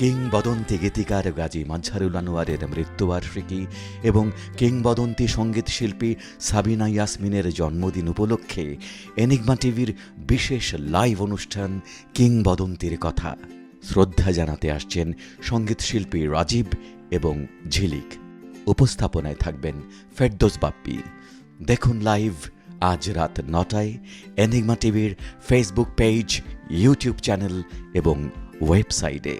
কিংবদন্তি গীতিকার গাজী মাঝহারুল আনোয়ারের মৃত্যুবার্ষিকী এবং কিংবদন্তি সংগীত শিল্পী সাবিনা ইয়াসমিনের জন্মদিন উপলক্ষে এনিগমা টিভির বিশেষ লাইভ অনুষ্ঠান কিংবদন্তির কথা। শ্রদ্ধা জানাতে আসছেন সংগীত শিল্পী রাজীব এবং ঝিলিক। উপস্থাপনায় থাকবেন ফেরদোস বাপ্পি। দেখুন লাইভ আজ রাত নটায় এনিগমা টিভির ফেসবুক পেজ, ইউটিউব চ্যানেল এবং ওয়েবসাইটে।